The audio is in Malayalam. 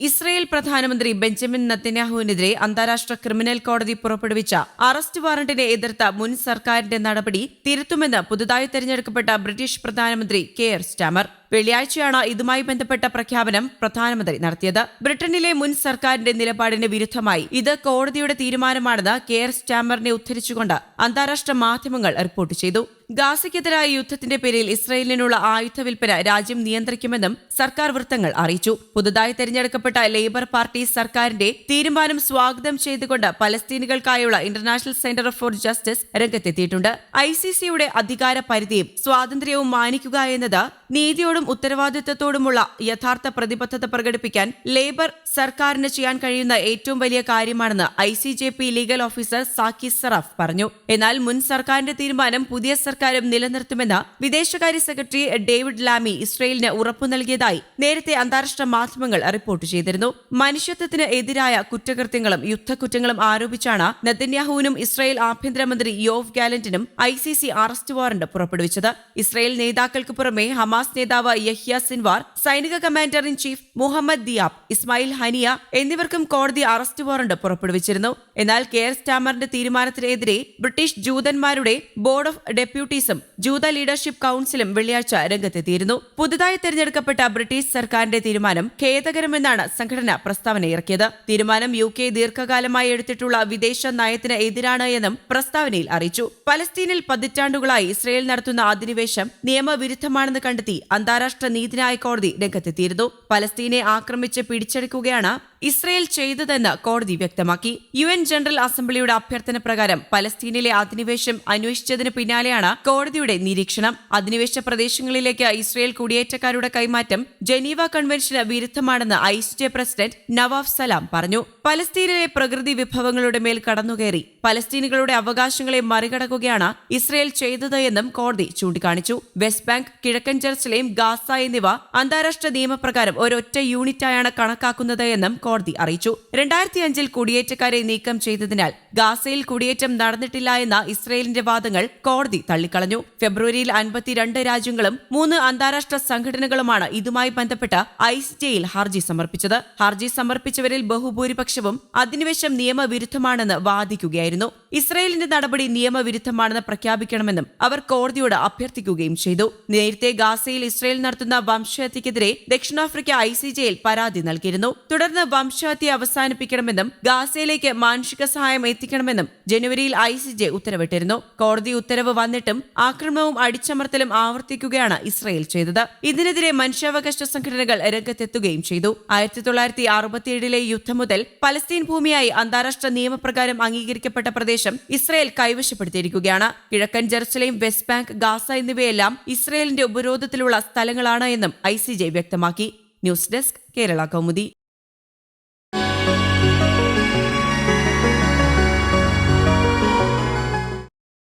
ഇസ്രയേൽ പ്രധാനമന്ത്രി ബെഞ്ചമിൻ നത്തന്യാഹുവിനെതിരെ അന്താരാഷ്ട്ര ക്രിമിനൽ കോടതി പുറപ്പെടുവിച്ച അറസ്റ്റ് വാറന്റിനെ എതിർത്ത മുൻ സർക്കാരിന്റെ നടപടി തിരുത്തുമെന്ന് പുതുതായി തെരഞ്ഞെടുക്കപ്പെട്ട ബ്രിട്ടീഷ് പ്രധാനമന്ത്രി കെയർ സ്റ്റാമർ. വെള്ളിയാഴ്ചയാണ് ഇതുമായി ബന്ധപ്പെട്ട പ്രഖ്യാപനം പ്രധാനമന്ത്രി നടത്തിയത്. ബ്രിട്ടനിലെ മുൻ സർക്കാരിന്റെ നിലപാടിന് വിരുദ്ധമായി. ഇത് കോടതിയുടെ തീരുമാനമാണെന്ന് കെയർ സ്റ്റാമറിനെ ഉദ്ധരിച്ചുകൊണ്ട് അന്താരാഷ്ട്ര മാധ്യമങ്ങൾ റിപ്പോർട്ട് ചെയ്തു. ഗാസയ്ക്കെതിരായ യുദ്ധത്തിന്റെ പേരിൽ ഇസ്രയേലിനുള്ള ആയുധ വിൽപ്പന രാജ്യം നിയന്ത്രിക്കുമെന്നും സർക്കാർ വൃത്തങ്ങൾ അറിയിച്ചു. പുതുതായി തെരഞ്ഞെടുക്കപ്പെട്ട ലേബർ പാർട്ടി സർക്കാരിന്റെ തീരുമാനം സ്വാഗതം ചെയ്തുകൊണ്ട് പലസ്തീനുകൾക്കായുള്ള ഇന്റർനാഷണൽ സെന്റർ ഫോർ ജസ്റ്റിസ് രംഗത്തെത്തിയിട്ടുണ്ട്. ഐ സി സിയുടെ അധികാര പരിധിയും സ്വാതന്ത്ര്യവും മാനിക്കുക എന്നത് നീതിയോടും ഉത്തരവാദിത്തത്തോടുമുള്ള യഥാർത്ഥ പ്രതിബദ്ധത പ്രകടിപ്പിക്കാൻ ലേബർ സർക്കാരിന് ചെയ്യാൻ കഴിയുന്ന ഏറ്റവും വലിയ കാര്യമാണെന്ന് I C J P legal officer Zaki Sarraf പറഞ്ഞു. എന്നാൽ മുൻ സർക്കാരിന്റെ തീരുമാനം പുതിയ സർക്കാരും നിലനിർത്തുമെന്ന് വിദേശകാര്യ സെക്രട്ടറി ഡേവിഡ് ലാമി ഇസ്രയേലിന് ഉറപ്പു നൽകിയതായി നേരത്തെ അന്താരാഷ്ട്ര മാധ്യമങ്ങൾ റിപ്പോർട്ട് ചെയ്തിരുന്നു. മനുഷ്യത്വത്തിന് എതിരായ കുറ്റകൃത്യങ്ങളും യുദ്ധക്കുറ്റങ്ങളും ആരോപിച്ചാണ് നെതന്യാഹുവിനും ഇസ്രയേൽ ആഭ്യന്തരമന്ത്രി Yoav ഗാലന്റിനും I C C arrest warrant പുറപ്പെടുവിച്ചത്. ഇസ്രയേൽ നേതാക്കൾക്ക് പുറമെ ഹമാസ് നേതാവ് യഹ്യ സിൻവാർ സൈനിക commander in chief Mohammed Diab Ismail Haniyeh എന്നിവർക്കും കോടതി അറസ്റ്റ് വാറണ്ട് പുറപ്പെടുവിച്ചിരുന്നു. എന്നാൽ കെയർ സ്റ്റാമറിന്റെ തീരുമാനത്തിനെതിരെ ബ്രിട്ടീഷ് ജൂതന്മാരുടെ ബോർഡ് ഓഫ് ഡെപ്യൂട്ടീസും ജൂത ലീഡർഷിപ്പ് കൌൺസിലും വെള്ളിയാഴ്ച രംഗത്തെത്തിയിരുന്നു. പുതുതായി തെരഞ്ഞെടുക്കപ്പെട്ട ബ്രിട്ടീഷ് സർക്കാരിന്റെ തീരുമാനം ഖേദകരമെന്നാണ് സംഘടന പ്രസ്താവന ഇറക്കിയത്. തീരുമാനം യു കെ ദീർഘകാലമായി എടുത്തിട്ടുള്ള വിദേശ നയത്തിന് എതിരാണ് എന്നും പ്രസ്താവനയിൽ അറിയിച്ചു. പലസ്തീനിൽ പതിറ്റാണ്ടുകളായി ഇസ്രയേൽ നടത്തുന്ന അധിനിവേശം നിയമവിരുദ്ധമാണെന്ന് കണ്ടെത്തി അന്താരാഷ്ട്ര നീതിന്യായ കോടതി രംഗത്തെത്തിയിരുന്നു. പലസ്തീനെ ആക്രമിച്ച് പിടിച്ചെടുക്കുകയാണ് ഇസ്രയേൽ ചെയ്തതെന്ന് കോടതി വ്യക്തമാക്കി. യു എൻ ജനറൽ അസംബ്ലിയുടെ അഭ്യർത്ഥന പ്രകാരം പലസ്തീനിലെ അധിനിവേശം അന്വേഷിച്ചതിന് പിന്നാലെയാണ് കോടതിയുടെ നിരീക്ഷണം. അധിനിവേശ പ്രദേശങ്ങളിലേക്ക് ഇസ്രയേൽ കുടിയേറ്റക്കാരുടെ കൈമാറ്റം ജനീവ കൺവെൻഷന് വിരുദ്ധമാണെന്ന് ഐസിജെ പ്രസിഡന്റ് നവാഫ് സലാം പറഞ്ഞു. പലസ്തീനിലെ പ്രകൃതി വിഭവങ്ങളുടെ മേൽ കടന്നുകയറി. പലസ്തീനികളുടെ അവകാശങ്ങളെ മറികടക്കുകയാണ് ഇസ്രയേൽ ചെയ്തത് എന്നും കോടതി ചൂണ്ടിക്കാണിച്ചു. വെസ്റ്റ് ബാങ്ക് കിഴക്കൻ ജെറുസലേം ഗാസ എന്നിവ അന്താരാഷ്ട്ര നിയമപ്രകാരം ഒരൊറ്റ യൂണിറ്റായാണ് കണക്കാക്കുന്നത് എന്നും കോടതി അറിയിച്ചു. രണ്ടായിരത്തി അഞ്ചിൽ കുടിയേറ്റക്കാരെ നീക്കം ചെയ്തതിനാൽ ഗാസയിൽ കുടിയേറ്റം നടന്നിട്ടില്ല എന്ന ഇസ്രയേലിന്റെ വാദങ്ങൾ കോടതി തള്ളിക്കളഞ്ഞു. ഫെബ്രുവരിയിൽ അൻപത്തിരണ്ട് രാജ്യങ്ങളും മൂന്ന് അന്താരാഷ്ട്ര സംഘടനകളുമാണ് ഇതുമായി ബന്ധപ്പെട്ട ഐസിജയിൽ ഹർജി സമർപ്പിച്ചത്. ഹർജി സമർപ്പിച്ചവരിൽ ബഹുഭൂരിപക്ഷവും അധിനിവേശം നിയമവിരുദ്ധമാണെന്ന് വാദിക്കുകയായിരുന്നു. ഇസ്രയേലിന്റെ നടപടി നിയമവിരുദ്ധമാണെന്ന് പ്രഖ്യാപിക്കണമെന്നും അവർ കോടതിയോട് അഭ്യർത്ഥിക്കുകയും ചെയ്തു. നേരത്തെ ഗാസയിൽ ഇസ്രയേൽ നടത്തുന്ന വംശഹത്യക്കെതിരെ ദക്ഷിണാഫ്രിക്ക ഐസിജയിൽ പരാതി നൽകിയിരുന്നു. തുടർന്ന് വംശഹത്യ അവസാനിപ്പിക്കണമെന്നും ഗാസയിലേക്ക് മാനുഷിക സഹായം എത്തിക്കണമെന്നും ജനുവരിയിൽ ഐ സി ജെ ഉത്തരവിട്ടിരുന്നു. കോടതി ഉത്തരവ് വന്നിട്ടും ആക്രമണവും അടിച്ചമർത്തലും ആവർത്തിക്കുകയാണ് ഇസ്രയേൽ ചെയ്തത്. ഇതിനെതിരെ മനുഷ്യാവകാശ സംഘടനകൾ രംഗത്തെത്തുകയും ചെയ്തു. ആയിരത്തി തൊള്ളായിരത്തി അറുപത്തിയേഴിലെ യുദ്ധം മുതൽ പലസ്തീൻ ഭൂമിയായി അന്താരാഷ്ട്ര നിയമപ്രകാരം അംഗീകരിക്കപ്പെട്ട പ്രദേശം ഇസ്രയേൽ കൈവശപ്പെടുത്തിയിരിക്കുകയാണ്. കിഴക്കൻ ജെറുസലേം വെസ്റ്റ് ബാങ്ക് ഗാസ എന്നിവയെല്ലാം ഇസ്രയേലിന്റെ ഉപരോധത്തിലുള്ള സ്ഥലങ്ങളാണ് എന്നും ഐ സി ജെ വ്യക്തമാക്കി. News desk Kerala Kaumudi.